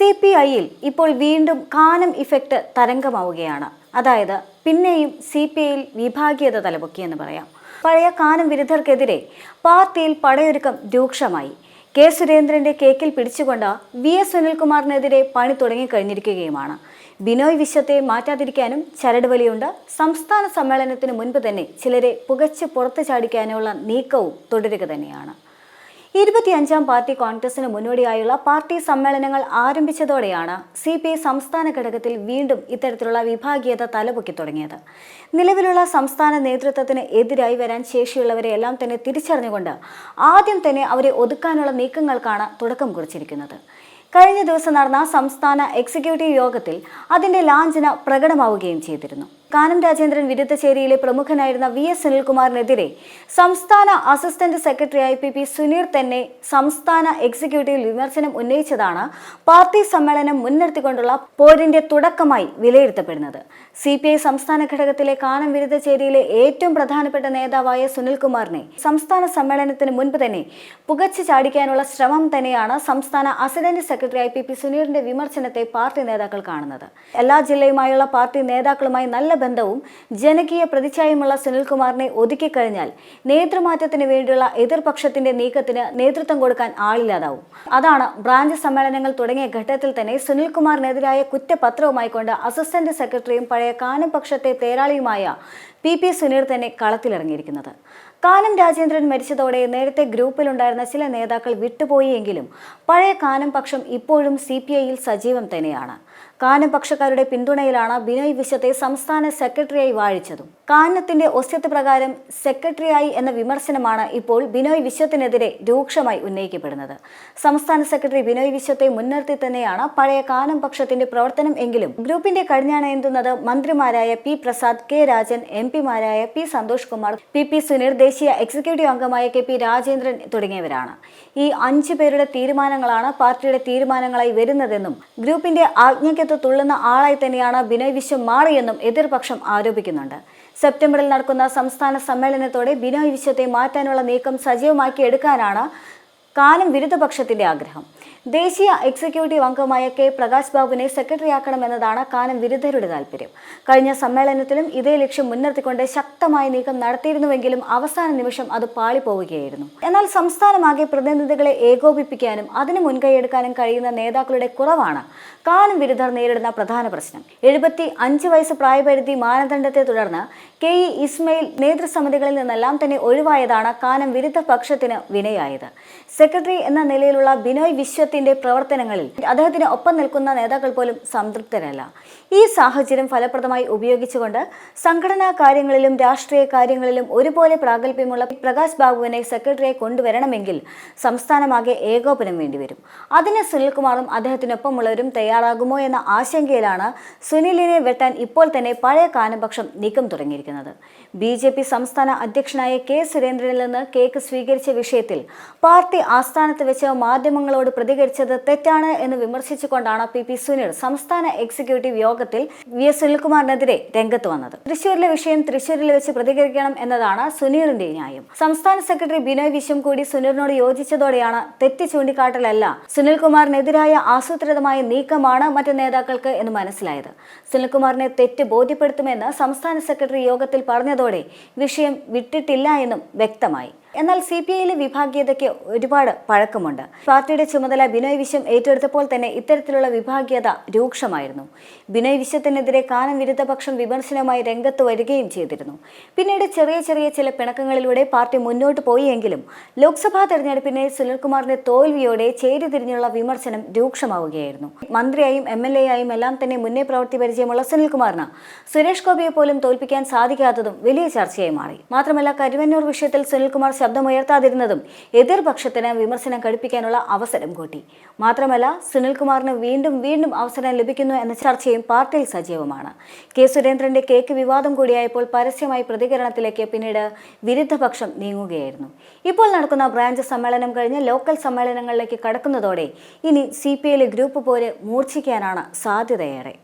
C P ഐയിൽ ഇപ്പോൾ വീണ്ടും കാനം ഇഫക്റ്റ് തരംഗമാവുകയാണ്. അതായത് പിന്നെയും സി പി ഐയിൽ വിഭാഗീയത തലപൊക്കിയെന്ന് പറയാം. പഴയ കാനം വിരുദ്ധർക്കെതിരെ പാർട്ടിയിൽ പടയൊരുക്കം രൂക്ഷമായി. കെ സുരേന്ദ്രന്റെ കേക്കിൽ പിടിച്ചുകൊണ്ട് വി എസ് സുനിൽകുമാറിനെതിരെ പണി തുടങ്ങിക്കഴിഞ്ഞിരിക്കുകയുമാണ്. ബിനോയ് വിശ്വത്തെ മാറ്റാതിരിക്കാനും ചരടുവലിയുണ്ട് സംസ്ഥാന സമ്മേളനത്തിന് മുൻപ് തന്നെ ചിലരെ പുകച്ച് പുറത്തു ചാടിക്കാനുള്ള നീക്കവും തുടരുക തന്നെയാണ്. ഇരുപത്തിയഞ്ചാം പാർട്ടി കോൺഗ്രസിന് മുന്നോടിയായുള്ള പാർട്ടി സമ്മേളനങ്ങൾ ആരംഭിച്ചതോടെയാണ് സി പി ഐ സംസ്ഥാന ഘടകത്തിൽ വീണ്ടും ഇത്തരത്തിലുള്ള വിഭാഗീയത തലപൊക്കി തുടങ്ങിയത്. നിലവിലുള്ള സംസ്ഥാന നേതൃത്വത്തിന് എതിരായി വരാൻ ശേഷിയുള്ളവരെ എല്ലാം തന്നെ തിരിച്ചറിഞ്ഞുകൊണ്ട് ആദ്യം തന്നെ അവരെ ഒതുക്കാനുള്ള നീക്കങ്ങൾക്കാണ് തുടക്കം കുറിച്ചിരിക്കുന്നത്. കഴിഞ്ഞ ദിവസം നടന്ന സംസ്ഥാന എക്സിക്യൂട്ടീവ് യോഗത്തിൽ അതിന്റെ ലാഞ്ചന പ്രകടമാവുകയും ചെയ്തിരുന്നു. കാനം രാജേന്ദ്രൻ വിരുദ്ധചേരിയിലെ പ്രമുഖനായിരുന്ന വി എസ് സുനിൽകുമാറിനെതിരെ സംസ്ഥാന അസിസ്റ്റന്റ് സെക്രട്ടറിയായി പി പി സുനീർ തന്നെ സംസ്ഥാന എക്സിക്യൂട്ടീവ് വിമർശനം ഉന്നയിച്ചതാണ് പാർട്ടി സമ്മേളനം മുൻനിർത്തിക്കൊണ്ടുള്ള പോരിന്റെ തുടക്കമായി വിലയിരുത്തപ്പെടുന്നത്. സി പി ഐ സംസ്ഥാന ഘടകത്തിലെ കാനം വിരുദ്ധചേരിയിലെ ഏറ്റവും പ്രധാനപ്പെട്ട നേതാവായ സുനിൽകുമാറിനെ സംസ്ഥാന സമ്മേളനത്തിന് മുൻപ് തന്നെ പുകച്ചു ചാടിക്കാനുള്ള ശ്രമം തന്നെയാണ് സംസ്ഥാന അസിസ്റ്റന്റ് സെക്രട്ടറിയായി പി പി സുനീറിന്റെ വിമർശനത്തെ പാർട്ടി നേതാക്കൾ കാണുന്നത്. എല്ലാ ജില്ലയുമായുള്ള പാർട്ടി നേതാക്കളുമായി നല്ല ബന്ധവും ജനകീയ പ്രതിച്ഛായമുള്ള സുനിൽകുമാറിനെ ഒതുക്കിക്കഴിഞ്ഞാൽ നേതൃമാറ്റത്തിന് വേണ്ടിയുള്ള എതിർപക്ഷത്തിന്റെ നീക്കത്തിന് നേതൃത്വം കൊടുക്കാൻ ആളില്ലാതാവും. അതാണ് ബ്രാഞ്ച് സമ്മേളനങ്ങൾ തുടങ്ങിയ ഘട്ടത്തിൽ തന്നെ സുനിൽകുമാറിനെതിരായ കുറ്റപത്രവുമായി കൊണ്ട് അസിസ്റ്റന്റ് സെക്രട്ടറിയും പഴയ കാനം പക്ഷത്തെ തേരാളിയുമായ പി പി സുനീർ തന്നെ കളത്തിലിറങ്ങിയിരിക്കുന്നത്. കാനം രാജേന്ദ്രൻ മരിച്ചതോടെ നേരത്തെ ഗ്രൂപ്പിലുണ്ടായിരുന്ന ചില നേതാക്കൾ വിട്ടുപോയി എങ്കിലും പഴയ കാനം പക്ഷം ഇപ്പോഴും സി പി ഐയിൽ സജീവം തന്നെയാണ്. കാനം പക്ഷക്കാരുടെ പിന്തുണയിലാണ് ബിനോയ് വിശ്വത്തെ സംസ്ഥാന സെക്രട്ടറിയായി വാഴിച്ചതും. കാനത്തിന്റെ ഒസ്യത്ത് പ്രകാരം സെക്രട്ടറിയായി എന്ന വിമർശനമാണ് ഇപ്പോൾ ബിനോയ് വിശ്വത്തിനെതിരെ രൂക്ഷമായി ഉന്നയിക്കപ്പെടുന്നത്. സംസ്ഥാന സെക്രട്ടറി ബിനോയ് വിശ്വത്തെ മുൻനിർത്തി തന്നെയാണ് പഴയ കാനം പക്ഷത്തിന്റെ പ്രവർത്തനം എങ്കിലും ഗ്രൂപ്പിന്റെ കടിഞ്ഞാണേന്തുന്നത് മന്ത്രിമാരായ P Prasad K Rajan M പിമാരായ P Santhosh Kumar P P Suneer ദേശീയ എക്സിക്യൂട്ടീവ് അംഗമായ കെ പി രാജേന്ദ്രൻ തുടങ്ങിയവരാണ്. ഈ അഞ്ചു പേരുടെ തീരുമാനങ്ങളാണ് പാർട്ടിയുടെ തീരുമാനങ്ങളായി വരുന്നതെന്നും ഗ്രൂപ്പിന്റെ ആജ്ഞയ്ക്കത്ത് തുള്ളുന്ന ആളായി തന്നെയാണ് ബിനോയ് വിശ്വം മാറിയെന്നും എതിർപക്ഷം ആരോപിക്കുന്നുണ്ട്. സെപ്റ്റംബറിൽ നടക്കുന്ന സംസ്ഥാന സമ്മേളനത്തോടെ ബിനോയ് വിശ്വത്തെ മാറ്റാനുള്ള നീക്കം സജീവമാക്കി എടുക്കാനാണ് കാനം വിരുദ്ധപക്ഷത്തിന്റെ ആഗ്രഹം. ദേശീയ എക്സിക്യൂട്ടീവ് അംഗമായ കെ പ്രകാശ് ബാബുവിനെ സെക്രട്ടറിയാക്കണമെന്നതാണ് കാനം വിരുദ്ധരുടെ താൽപര്യം. കഴിഞ്ഞ സമ്മേളനത്തിലും ഇതേ ലക്ഷ്യം മുൻനിർത്തിക്കൊണ്ട് ശക്തമായ നീക്കം നടത്തിയിരുന്നുവെങ്കിലും അവസാന നിമിഷം അത് പാളിപ്പോവുകയായിരുന്നു. എന്നാൽ സംസ്ഥാനമാകെ പ്രതിനിധികളെ ഏകോപിപ്പിക്കാനും അതിന് മുൻകൈയെടുക്കാനും കഴിയുന്ന നേതാക്കളുടെ കുറവാണ് കാനം വിരുദ്ധർ നേരിടുന്ന പ്രധാന പ്രശ്നം. എഴുപത്തി അഞ്ച് വയസ്സ് പ്രായപരിധി മാനദണ്ഡത്തെ തുടർന്ന് കെ ഇ ഇസ്മയിൽ നേതൃസമിതികളിൽ നിന്നെല്ലാം തന്നെ ഒഴിവായതാണ് കാനം വിരുദ്ധ പക്ഷത്തിന് വിനയായത്. സെക്രട്ടറി എന്ന നിലയിലുള്ള ബിനോയ് വിശ്വത്തിന്റെ പ്രവർത്തനങ്ങളിൽ അദ്ദേഹത്തിന് ഒപ്പം നിൽക്കുന്ന നേതാക്കൾ പോലും സംതൃപ്തരല്ല. ഈ സാഹചര്യം ഫലപ്രദമായി ഉപയോഗിച്ചുകൊണ്ട് സംഘടനാ കാര്യങ്ങളിലും രാഷ്ട്രീയ കാര്യങ്ങളിലും ഒരുപോലെ പ്രാഗൽഭ്യമുള്ള പ്രകാശ് ബാബുവിനെ സെക്രട്ടറിയെ കൊണ്ടുവരണമെങ്കിൽ സംസ്ഥാനമാകെ ഏകോപനം വേണ്ടിവരും. അതിന് സുനിൽകുമാറും അദ്ദേഹത്തിനൊപ്പമുള്ളവരും തയ്യാറാകുമോ എന്ന ആശങ്കയിലാണ് സുനിലിനെ വെട്ടാൻ ഇപ്പോൾ തന്നെ പഴയ കാനപക്ഷം നീക്കം തുടങ്ങിയിരിക്കുന്നത്. ബി ജെ പി സംസ്ഥാന അധ്യക്ഷനായ കെ സുരേന്ദ്രനിൽ നിന്ന് കേക്ക് സ്വീകരിച്ച വിഷയത്തിൽ പാർട്ടി ആസ്ഥാനത്ത് വെച്ച് മാധ്യമങ്ങളോട് പ്രതികരിച്ചത് തെറ്റാണ് എന്ന് വിമർശിച്ചുകൊണ്ടാണ് പി പി സുനിൽ സംസ്ഥാന എക്സിക്യൂട്ടീവ് യോഗത്തിൽ വി എസ് സുനിൽകുമാറിനെതിരെ രംഗത്ത് വന്നത്. തൃശൂരിലെ വിഷയം തൃശൂരിൽ വെച്ച് പ്രതികരിക്കണം എന്നതാണ് സുനീറിന്റെ ന്യായം. സംസ്ഥാന സെക്രട്ടറി ബിനോയ് വിശ്വം കൂടി സുനീറിനോട് യോജിച്ചതോടെയാണ് തെറ്റ് ചൂണ്ടിക്കാട്ടലല്ല സുനിൽകുമാറിനെതിരായ ആസൂത്രിതമായ നീക്കമാണ് മറ്റ് നേതാക്കൾക്ക് എന്ന് മനസ്സിലായത്. സുനിൽകുമാറിനെ തെറ്റ് ബോധ്യപ്പെടുത്തുമെന്ന് സംസ്ഥാന സെക്രട്ടറി യോഗത്തിൽ പറഞ്ഞതോടെ വിഷയം വിട്ടിട്ടില്ല എന്നും വ്യക്തമായി. എന്നാൽ സി പി ഐയിലെ വിഭാഗീയതയ്ക്ക് ഒരുപാട് പഴക്കമുണ്ട്. പാർട്ടിയുടെ ചുമതല ബിനോയ് വിശ്വം ഏറ്റെടുത്തപ്പോൾ തന്നെ ഇത്തരത്തിലുള്ള വിഭാഗീയത രൂക്ഷമായിരുന്നു. ബിനോയ് വിശ്വത്തിനെതിരെ കാനം വിരുദ്ധപക്ഷം വിമർശനവുമായി രംഗത്ത് വരികയും ചെയ്തിരുന്നു. പിന്നീട് ചെറിയ ചെറിയ ചില പിണക്കങ്ങളിലൂടെ പാർട്ടി മുന്നോട്ട് പോയെങ്കിലും ലോക്സഭാ തെരഞ്ഞെടുപ്പിനെ സുനിൽകുമാറിന്റെ തോൽവിയോടെ ചേരിതിരിഞ്ഞുള്ള വിമർശനം രൂക്ഷമാവുകയായിരുന്നു. മന്ത്രിയായും എം എൽ എ ആയും എല്ലാം തന്നെ മുന്നേ പ്രവൃത്തി പരിചയമുള്ള സുനിൽകുമാറിന് സുരേഷ് ഗോപിയെ പോലും തോൽപ്പിക്കാൻ സാധിക്കാത്തതും വലിയ ചർച്ചയായി മാറി. മാത്രമല്ല കരുവന്നൂർ വിഷയത്തിൽ സുനിൽകുമാർ ശബ്ദമുയർത്താതിരുന്നതും എതിർപക്ഷത്തിന് വിമർശനം കടുപ്പിക്കാനുള്ള അവസരം കൂട്ടി. മാത്രമല്ല സുനിൽകുമാറിന് വീണ്ടും വീണ്ടും അവസരം ലഭിക്കുന്നു എന്ന ചർച്ചയും പാർട്ടിയിൽ സജീവമാണ്. കെ സുരേന്ദ്രന്റെ കേക്ക് വിവാദം കൂടിയായപ്പോൾ പരസ്യമായി പ്രതികരണത്തിലേക്ക് പിന്നീട് വിരുദ്ധപക്ഷം നീങ്ങുകയായിരുന്നു. ഇപ്പോൾ നടക്കുന്ന ബ്രാഞ്ച് സമ്മേളനം കഴിഞ്ഞ് ലോക്കൽ സമ്മേളനങ്ങളിലേക്ക് കടക്കുന്നതോടെ ഇനി സി ഗ്രൂപ്പ് പോലെ മൂർച്ഛിക്കാനാണ് സാധ്യതയേറെ.